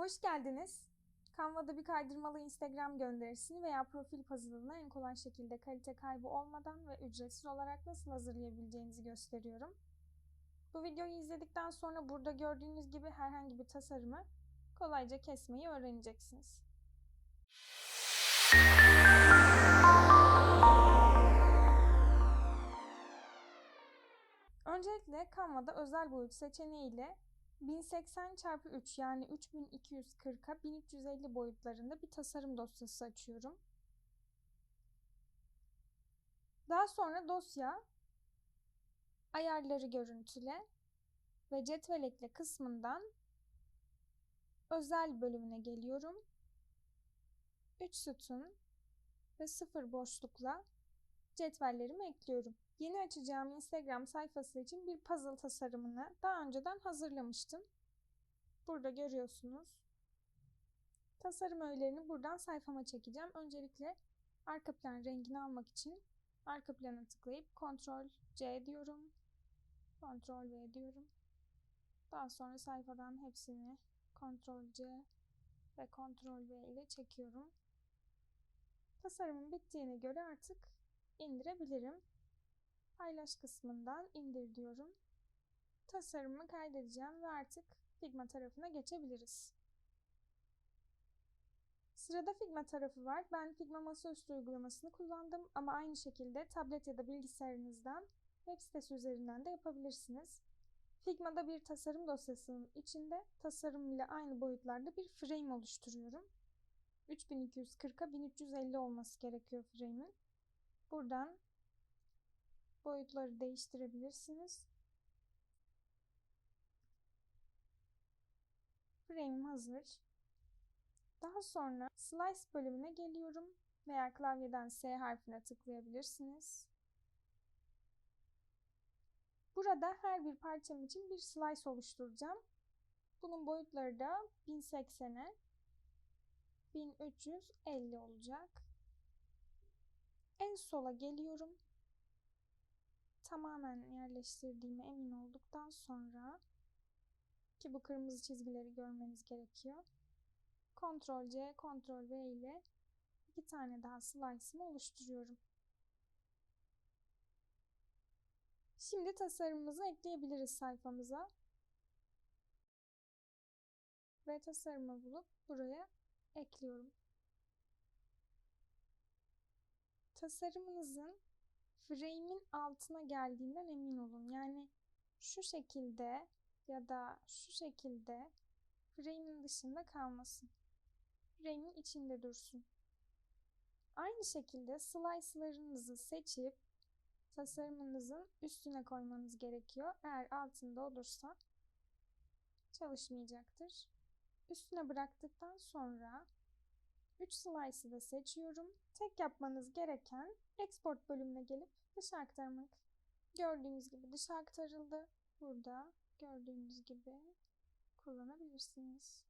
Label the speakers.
Speaker 1: Hoş geldiniz. Canva'da bir kaydırmalı Instagram gönderisini veya profil puzzle'ını en kolay şekilde kalite kaybı olmadan ve ücretsiz olarak nasıl hazırlayabileceğinizi gösteriyorum. Bu videoyu izledikten sonra burada gördüğünüz gibi herhangi bir tasarımı kolayca kesmeyi öğreneceksiniz. Öncelikle Canva'da özel boyut seçeneğiyle 1080 x 3 yani 3240'a 1350 boyutlarında bir tasarım dosyası açıyorum. Daha sonra dosya ayarları görüntüle ve cetvel ekle kısmından özel bölümüne geliyorum. 3 sütun ve 0 boşlukla cetvellerimi ekliyorum. Yeni açacağım Instagram sayfası için bir puzzle tasarımını daha önceden hazırlamıştım. Burada görüyorsunuz. Tasarım öğelerini buradan sayfama çekeceğim. Öncelikle arka plan rengini almak için arka plana tıklayıp Ctrl C diyorum. Ctrl V diyorum. Daha sonra sayfadan hepsini Ctrl C ve Ctrl V ile çekiyorum. Tasarımın bittiğine göre artık indirebilirim. Paylaş kısmından indir diyorum. Tasarımı kaydedeceğim ve artık Figma tarafına geçebiliriz. Sırada Figma tarafı var. Ben Figma masaüstü uygulamasını kullandım ama aynı şekilde tablet ya da bilgisayarınızdan web sitesi üzerinden de yapabilirsiniz. Figma'da bir tasarım dosyasının içinde tasarım ile aynı boyutlarda bir frame oluşturuyorum. 3240'a 1350 olması gerekiyor frame'in. Buradan boyutları değiştirebilirsiniz. Frame'im hazır. Daha sonra Slice bölümüne geliyorum veya klavyeden S harfine tıklayabilirsiniz. Burada her bir parçam için bir slice oluşturacağım. Bunun boyutları da 1080'e 1350 olacak. En sola geliyorum tamamen yerleştirdiğime emin olduktan sonra ki bu kırmızı çizgileri görmeniz gerekiyor. Ctrl C, Ctrl V ile iki tane daha slice'ımı oluşturuyorum. Şimdi tasarımımızı ekleyebiliriz sayfamıza. Ve tasarımı bulup buraya ekliyorum. Tasarımınızın frame'in altına geldiğinden emin olun. Yani şu şekilde ya da şu şekilde frame'in dışında kalmasın. Frame'in içinde dursun. Aynı şekilde slice'larınızı seçip tasarımınızın üstüne koymanız gerekiyor. Eğer altında olursa çalışmayacaktır. Üstüne bıraktıktan sonra 3 slice'ı da seçiyorum. Tek yapmanız gereken export bölümüne gelip dışa aktarmak. Gördüğünüz gibi dışa aktarıldı. Burada gördüğünüz gibi kullanabilirsiniz.